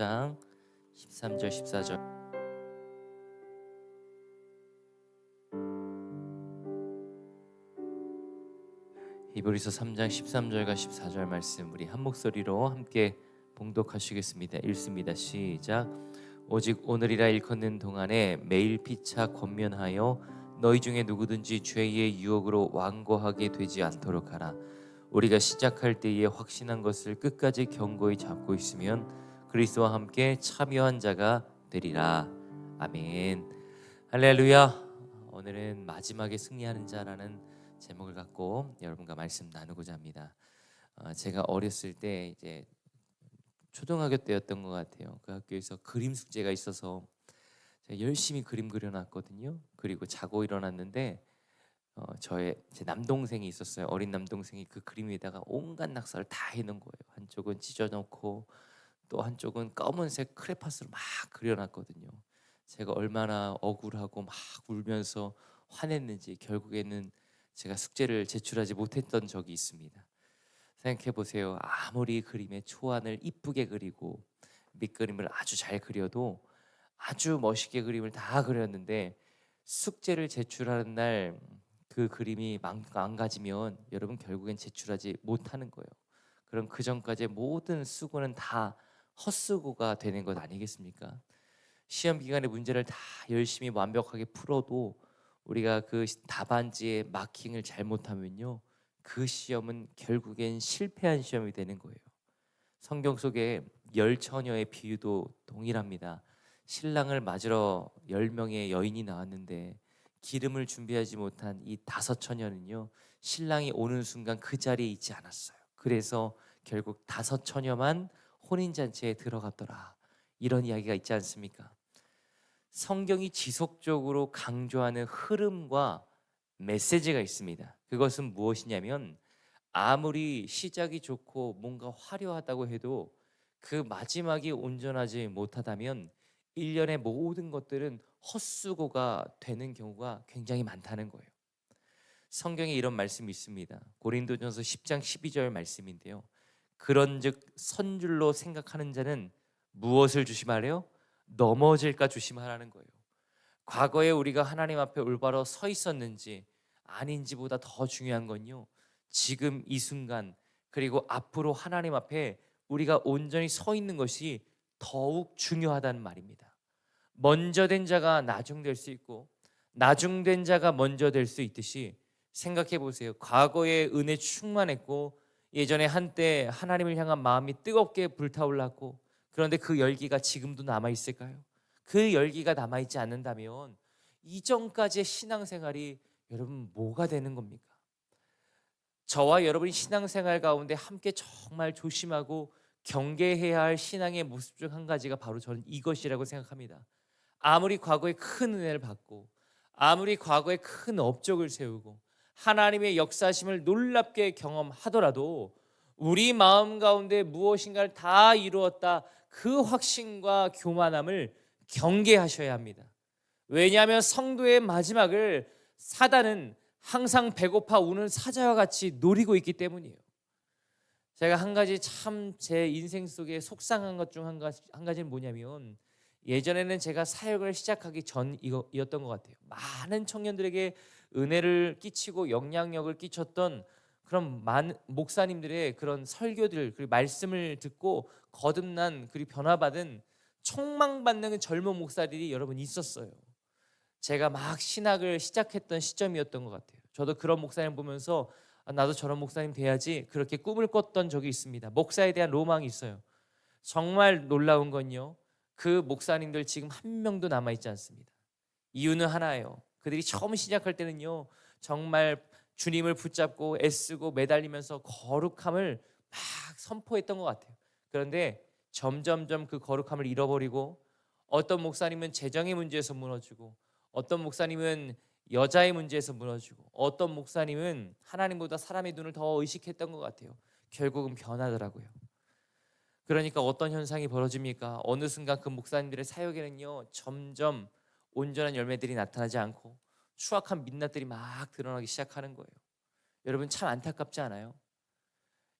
장 13절 14절 히브리서 3장 13절과 14절 말씀 우리 한 목소리로 함께 봉독하시겠습니다. 읽습니다. 시작. 오직 오늘이라 일컫는 동안에 매일 피차 권면하여 너희 중에 누구든지 죄의 유혹으로 완고하게 되지 않도록 하라. 우리가 시작할 때에 확신한 것을 끝까지 견고히 잡고 있으면 그리스도와 함께 참여한 자가 되리라. 아멘. 할렐루야. 오늘은 마지막에 승리하는 자라는 제목을 갖고 여러분과 말씀 나누고자 합니다. 어, 제가 어렸을 때 이제 초등학교 때였던 것 같아요. 그 학교에서 그림 숙제가 있어서 열심히 그림 그려놨거든요. 그리고 자고 일어났는데 어, 저의 제 남동생이 있었어요. 어린 남동생이 그 그림 위에다가 온갖 낙서를 다 해놓은 거예요. 한쪽은 찢어놓고 또 한쪽은 검은색 크레파스로 막 그려놨거든요. 제가 얼마나 억울하고 막 울면서 화냈는지 결국에는 제가 숙제를 제출하지 못했던 적이 있습니다. 생각해 보세요. 아무리 그림의 초안을 이쁘게 그리고 밑그림을 아주 잘 그려도 아주 멋있게 그림을 다 그렸는데 숙제를 제출하는 날 그 그림이 망- 망가지면 여러분 결국엔 제출하지 못하는 거예요. 그럼 그 전까지의 모든 수고는 다 헛수고가 되는 것 아니겠습니까? 시험 기간에 문제를 다 열심히 완벽하게 풀어도 우리가 그 답안지에 마킹을 잘못하면요 그 시험은 결국엔 실패한 시험이 되는 거예요. 성경 속에 열 처녀의 비유도 동일합니다. 신랑을 맞으러 열 명의 여인이 나왔는데 기름을 준비하지 못한 이 다섯 처녀는요 신랑이 오는 순간 그 자리에 있지 않았어요. 그래서 결국 다섯 처녀만 혼인 잔치에 들어갔더라. 이런 이야기가 있지 않습니까? 성경이 지속적으로 강조하는 흐름과 메시지가 있습니다. 그것은 무엇이냐면 아무리 시작이 좋고 뭔가 화려하다고 해도 그 마지막이 온전하지 못하다면 일련의 모든 것들은 헛수고가 되는 경우가 굉장히 많다는 거예요. 성경에 이런 말씀이 있습니다. 고린도전서 10장 12절 말씀인데요. 그런즉 선줄로 생각하는 자는 무엇을 조심하래요? 넘어질까 조심하라는 거예요. 과거에 우리가 하나님 앞에 올바로 서 있었는지 아닌지보다 더 중요한 건요. 지금 이 순간 그리고 앞으로 하나님 앞에 우리가 온전히 서 있는 것이 더욱 중요하다는 말입니다. 먼저 된 자가 나중될 수 있고 나중된 자가 먼저 될 수 있듯이 생각해 보세요. 과거에 은혜 충만했고 예전에 한때 하나님을 향한 마음이 뜨겁게 불타올랐고 그런데 그 열기가 지금도 남아 있을까요? 그 열기가 남아 있지 않는다면 이전까지의 신앙생활이 여러분 뭐가 되는 겁니까? 저와 여러분이 신앙생활 가운데 함께 정말 조심하고 경계해야 할 신앙의 모습 중 한 가지가 바로 저는 이것이라고 생각합니다. 아무리 과거에 큰 은혜를 받고 아무리 과거에 큰 업적을 세우고 하나님의 역사심을 놀랍게 경험하더라도 우리 마음 가운데 무엇인가를 다 이루었다 그 확신과 교만함을 경계하셔야 합니다. 왜냐하면 성도의 마지막을 사단은 항상 배고파 우는 사자와 같이 노리고 있기 때문이에요. 제가 한 가지 참 제 인생 속에 속상한 것 중 한 가지 한 가지는 뭐냐면 예전에는 제가 사역을 시작하기 전이었던 것 같아요. 많은 청년들에게 은혜를 끼치고 영향력을 끼쳤던 그런 많은 목사님들의 그런 설교들 그리고 말씀을 듣고 거듭난 그리고 변화받은 총망받는 젊은 목사들이 여러분 있었어요. 제가 막 신학을 시작했던 시점이었던 것 같아요. 저도 그런 목사님 보면서 아, 나도 저런 목사님 돼야지 그렇게 꿈을 꿨던 적이 있습니다. 목사에 대한 로망이 있어요. 정말 놀라운 건요. 그 목사님들 지금 한 명도 남아 있지 않습니다. 이유는 하나예요. 그들이 처음 시작할 때는요. 정말 주님을 붙잡고 애쓰고 매달리면서 거룩함을 막 선포했던 것 같아요. 그런데 점점점 그 거룩함을 잃어버리고 어떤 목사님은 재정의 문제에서 무너지고 어떤 목사님은 여자의 문제에서 무너지고 어떤 목사님은 하나님보다 사람의 눈을 더 의식했던 것 같아요. 결국은 변하더라고요. 그러니까 어떤 현상이 벌어집니까? 어느 순간 그 목사님들의 사역에는요 점점 온전한 열매들이 나타나지 않고 추악한 민낯들이 막 드러나기 시작하는 거예요. 여러분 참 안타깝지 않아요?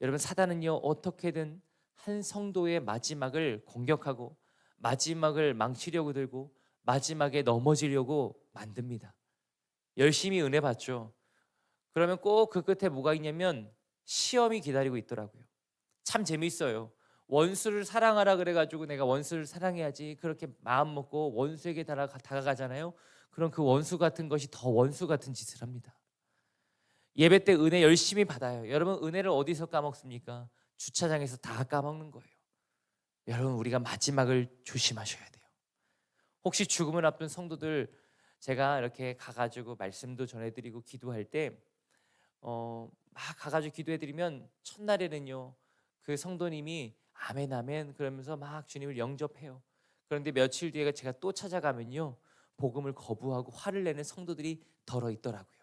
여러분 사단은요 어떻게든 한 성도의 마지막을 공격하고 마지막을 망치려고 들고 마지막에 넘어지려고 만듭니다. 열심히 은혜 받죠. 그러면 꼭 그 끝에 뭐가 있냐면 시험이 기다리고 있더라고요. 참 재밌어요. 원수를 사랑하라 그래가지고 내가 원수를 사랑해야지 그렇게 마음 먹고 원수에게 다가가, 다가가잖아요. 그럼 그 원수 같은 것이 더 원수 같은 짓을 합니다. 예배 때 은혜 열심히 받아요. 여러분 은혜를 어디서 까먹습니까? 주차장에서 다 까먹는 거예요. 여러분 우리가 마지막을 조심하셔야 돼요. 혹시 죽음을 앞둔 성도들 제가 이렇게 가가지고 말씀도 전해드리고 기도할 때 어, 막 가가지고 기도해드리면 첫날에는요 그 성도님이 아멘 아멘 그러면서 막 주님을 영접해요. 그런데 며칠 뒤에 제가 또 찾아가면요 복음을 거부하고 화를 내는 성도들이 덜어 있더라고요.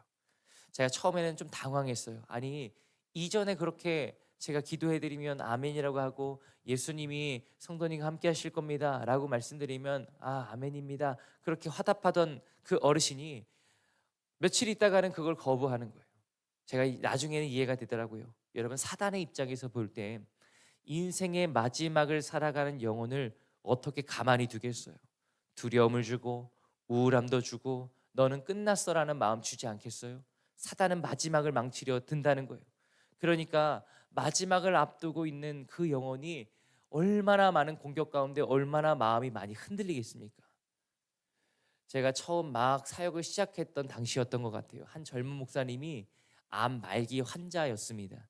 제가 처음에는 좀 당황했어요. 아니 이전에 그렇게 제가 기도해드리면 아멘이라고 하고 예수님이 성도님과 함께 하실 겁니다 라고 말씀드리면 아 아멘입니다. 그렇게 화답하던 그 어르신이 며칠 있다가는 그걸 거부하는 거예요. 제가 나중에는 이해가 되더라고요. 여러분 사단의 입장에서 볼 때 인생의 마지막을 살아가는 영혼을 어떻게 가만히 두겠어요? 두려움을 주고 우울함도 주고 너는 끝났어라는 마음 주지 않겠어요? 사단은 마지막을 망치려 든다는 거예요. 그러니까 마지막을 앞두고 있는 그 영혼이 얼마나 많은 공격 가운데 얼마나 마음이 많이 흔들리겠습니까? 제가 처음 막 사역을 시작했던 당시였던 것 같아요. 한 젊은 목사님이 암 말기 환자였습니다.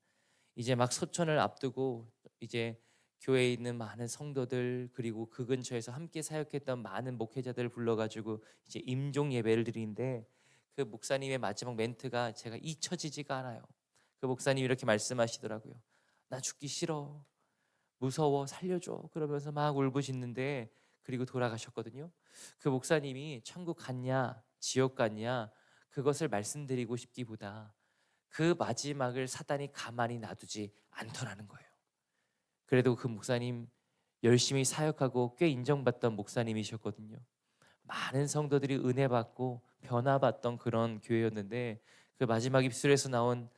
이제 막 소천을 앞두고 이제 교회에 있는 많은 성도들 그리고 그 근처에서 함께 사역했던 많은 목회자들을 불러가지고 이제 임종 예배를 드리는데 그 목사님의 마지막 멘트가 제가 잊혀지지가 않아요. 그 목사님이 이렇게 말씀하시더라고요. 나 죽기 싫어. 무서워. 살려줘. 그러면서 막 울부짖는데 그리고 돌아가셨거든요. 그 목사님이 천국 갔냐, 지옥 갔냐 그것을 말씀드리고 싶기보다 그 마지막을 사단이 가만히 놔두지 않더라는 거예요. 그래도 그 목사님 열심히 사역하고 꽤 인정받던 목사님이셨거든요. 많은 성도들이 은혜 받고 변화받던 그런 교회였는데 그 마지막 입술에서 나온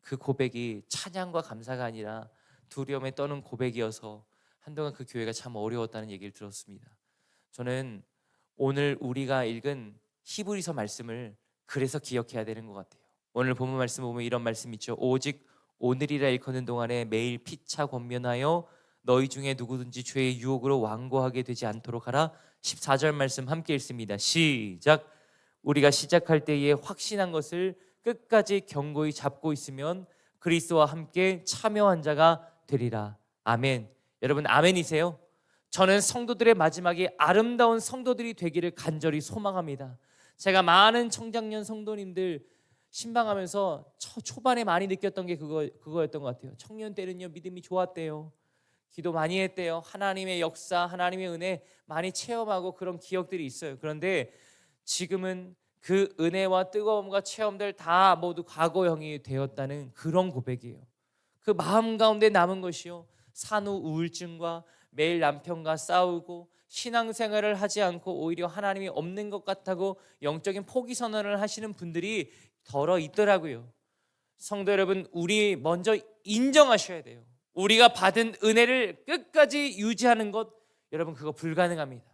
그 고백이 찬양과 감사가 아니라 두려움에 떠는 고백이어서 한동안 그 교회가 참 어려웠다는 얘기를 들었습니다. 저는 오늘 우리가 읽은 히브리서 말씀을 그래서 기억해야 되는 것 같아요. 오늘 본문 말씀 보면 이런 말씀 있죠. 오직 오늘이라 일컫는 동안에 매일 피차 권면하여 너희 중에 누구든지 죄의 유혹으로 완고하게 되지 않도록 하라. 14절 말씀 함께 읽습니다. 시작. 우리가 시작할 때에 확신한 것을 끝까지 견고히 잡고 있으면 그리스도와 함께 참여한 자가 되리라. 아멘. 여러분 아멘이세요? 저는 성도들의 마지막이 아름다운 성도들이 되기를 간절히 소망합니다. 제가 많은 청장년 성도님들 신방하면서 초, 초반에 많이 느꼈던 게 그거 그거였던 것 같아요. 청년 때는요 믿음이 좋았대요. 기도 많이 했대요. 하나님의 역사, 하나님의 은혜 많이 체험하고 그런 기억들이 있어요. 그런데 지금은 그 은혜와 뜨거움과 체험들 다 모두 과거형이 되었다는 그런 고백이에요. 그 마음 가운데 남은 것이요. 산후 우울증과 매일 남편과 싸우고 신앙생활을 하지 않고 오히려 하나님이 없는 것 같다고 영적인 포기 선언을 하시는 분들이 덜어 있더라고요. 성도 여러분, 우리 먼저 인정하셔야 돼요. 우리가 받은 은혜를 끝까지 유지하는 것 여러분 그거 불가능합니다.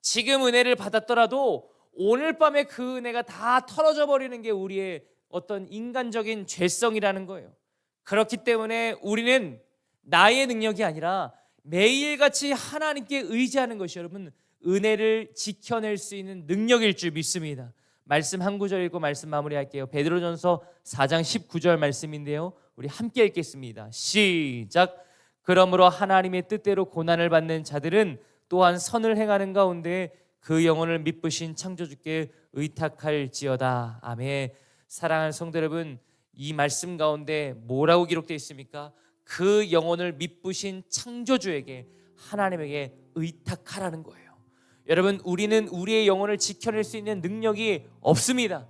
지금 은혜를 받았더라도 오늘 밤에 그 은혜가 다 털어져 버리는 게 우리의 어떤 인간적인 죄성이라는 거예요. 그렇기 때문에 우리는 나의 능력이 아니라 매일같이 하나님께 의지하는 것이 여러분 은혜를 지켜낼 수 있는 능력일 줄 믿습니다. 말씀 한 구절 읽고 말씀 마무리할게요. 베드로전서 4장 19절 말씀인데요. 우리 함께 읽겠습니다. 시작. 그러므로 하나님의 뜻대로 고난을 받는 자들은 또한 선을 행하는 가운데 그 영혼을 믿으신 창조주께 의탁할지어다. 아멘. 사랑하는 성도 여러분, 이 말씀 가운데 뭐라고 기록되어 있습니까? 그 영혼을 믿으신 창조주에게 하나님에게 의탁하라는 거예요. 여러분, 우리는 우리의 영혼을 지켜낼 수 있는 능력이 없습니다.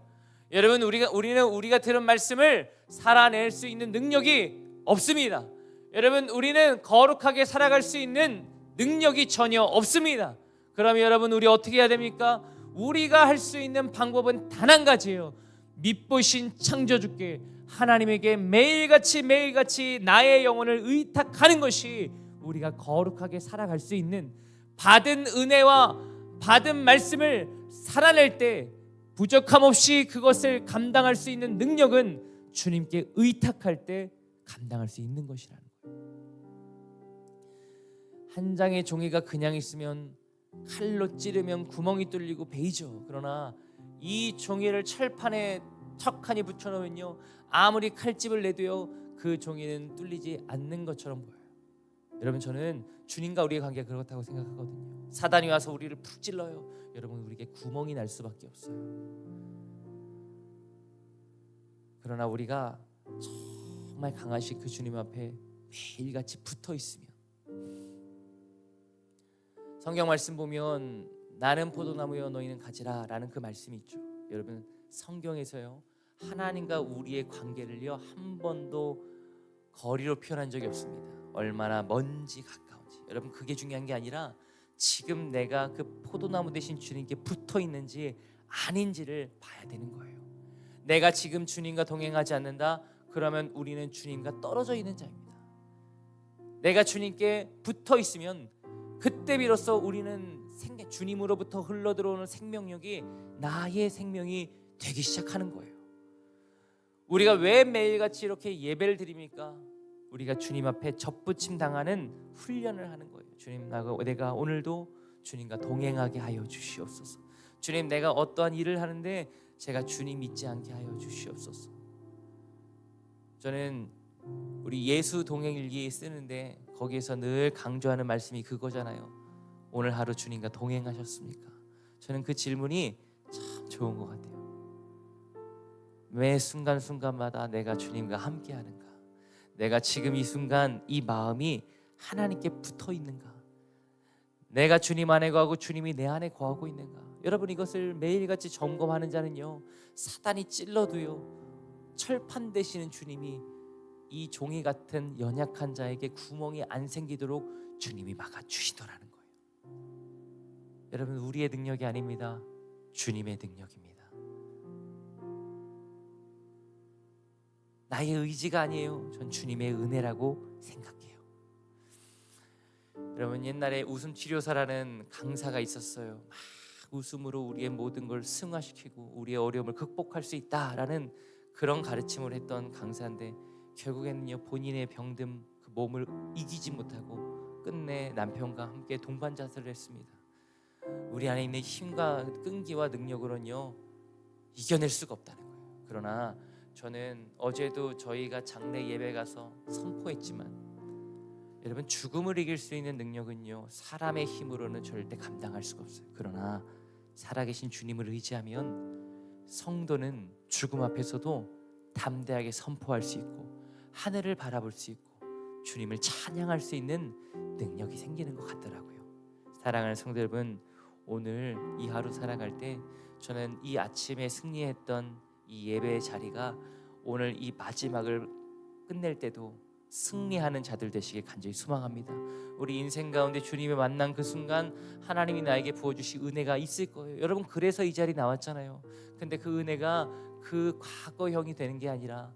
여러분, 우리가 우리는 우리가 들은 말씀을 살아낼 수 있는 능력이 없습니다. 여러분, 우리는 거룩하게 살아갈 수 있는 능력이 전혀 없습니다. 그럼 여러분 우리 어떻게 해야 됩니까? 우리가 할 수 있는 방법은 단 한 가지예요. 믿보신 창조주께 하나님에게 매일같이 매일같이 나의 영혼을 의탁하는 것이 우리가 거룩하게 살아갈 수 있는 받은 은혜와 받은 말씀을 살아낼 때 부족함 없이 그것을 감당할 수 있는 능력은 주님께 의탁할 때 감당할 수 있는 것이라는. 한 장의 종이가 그냥 있으면 칼로 찌르면 구멍이 뚫리고 베이죠. 그러나 이 종이를 철판에 턱하니 붙여놓으면요 아무리 칼집을 내도요 그 종이는 뚫리지 않는 것처럼 보여요. 여러분 저는 주님과 우리의 관계가 그렇다고 생각하거든요. 사단이 와서 우리를 푹 찔러요. 여러분 우리에게 구멍이 날 수밖에 없어요. 그러나 우리가 정말 강하신 그 주님 앞에 매일같이 붙어 있으면 성경 말씀 보면 나는 포도나무여 너희는 가지라라는 그 말씀이 있죠. 여러분 성경에서요 하나님과 우리의 관계를요 한 번도 거리로 표현한 적이 없습니다. 얼마나 먼지 가까운지 여러분 그게 중요한 게 아니라 지금 내가 그 포도나무 대신 주님께 붙어 있는지 아닌지를 봐야 되는 거예요. 내가 지금 주님과 동행하지 않는다 그러면 우리는 주님과 떨어져 있는 자입니다. 내가 주님께 붙어 있으면 그때 비로소 우리는 생명, 주님으로부터 흘러 들어오는 생명력이 나의 생명이 되기 시작하는 거예요. 우리가 왜 매일같이 이렇게 예배를 드립니까? 우리가 주님 앞에 접붙임 당하는 훈련을 하는 거예요. 주님 나가 내가 오늘도 주님과 동행하게 하여 주시옵소서. 주님 내가 어떠한 일을 하는데 제가 주님 믿지 않게 하여 주시옵소서. 저는 우리 예수 동행 일기 쓰는데 거기에서 늘 강조하는 말씀이 그거잖아요. 오늘 하루 주님과 동행하셨습니까? 저는 그 질문이 참 좋은 것 같아요. 매 순간순간마다 내가 주님과 함께 하는가? 내가 지금 이 순간 이 마음이 하나님께 붙어 있는가? 내가 주님 안에 거하고 주님이 내 안에 거하고 있는가? 여러분 이것을 매일같이 점검하는 자는요. 사단이 찔러도요. 철판 되시는 주님이 이 종이 같은 연약한 자에게 구멍이 안 생기도록 주님이 막아 주시더라는 거예요. 여러분 우리의 능력이 아닙니다. 주님의 능력입니다. 나의 의지가 아니에요. 전 주님의 은혜라고 생각해요. 여러분 옛날에 웃음 치료사라는 강사가 있었어요. 막 웃음으로 우리의 모든 걸 승화시키고 우리의 어려움을 극복할 수 있다라는 그런 가르침을 했던 강사인데 결국에는요 본인의 병든 그 몸을 이기지 못하고 끝내 남편과 함께 동반자살을 했습니다. 우리 안에 있는 힘과 끈기와 능력으로는요 이겨낼 수가 없다는 거예요. 그러나 저는 어제도 저희가 장례 예배 가서 선포했지만 여러분 죽음을 이길 수 있는 능력은요 사람의 힘으로는 절대 감당할 수가 없어요. 그러나 살아계신 주님을 의지하면 성도는 죽음 앞에서도 담대하게 선포할 수 있고 하늘을 바라볼 수 있고 주님을 찬양할 수 있는 능력이 생기는 것 같더라고요. 사랑하는 성도 여러분, 오늘 이 하루 살아갈 때 저는 이 아침에 승리했던 이 예배의 자리가 오늘 이 마지막을 끝낼 때도 승리하는 자들 되시길 간절히 소망합니다. 우리 인생 가운데 주님의 만난 그 순간 하나님이 나에게 부어 주신 은혜가 있을 거예요. 여러분 그래서 이 자리 나왔잖아요. 근데 그 은혜가 그 과거형이 되는 게 아니라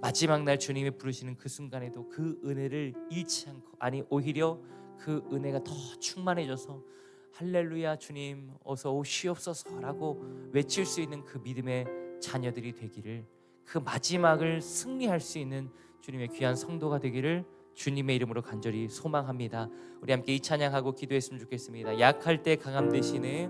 마지막 날 주님이 부르시는 그 순간에도 그 은혜를 잃지 않고 아니 오히려 그 은혜가 더 충만해져서 할렐루야 주님 어서 오시옵소서라고 외칠 수 있는 그 믿음의 자녀들이 되기를 그 마지막을 승리할 수 있는 주님의 귀한 성도가 되기를 주님의 이름으로 간절히 소망합니다. 우리 함께 이 찬양하고 기도했으면 좋겠습니다. 약할 때 강함 되시네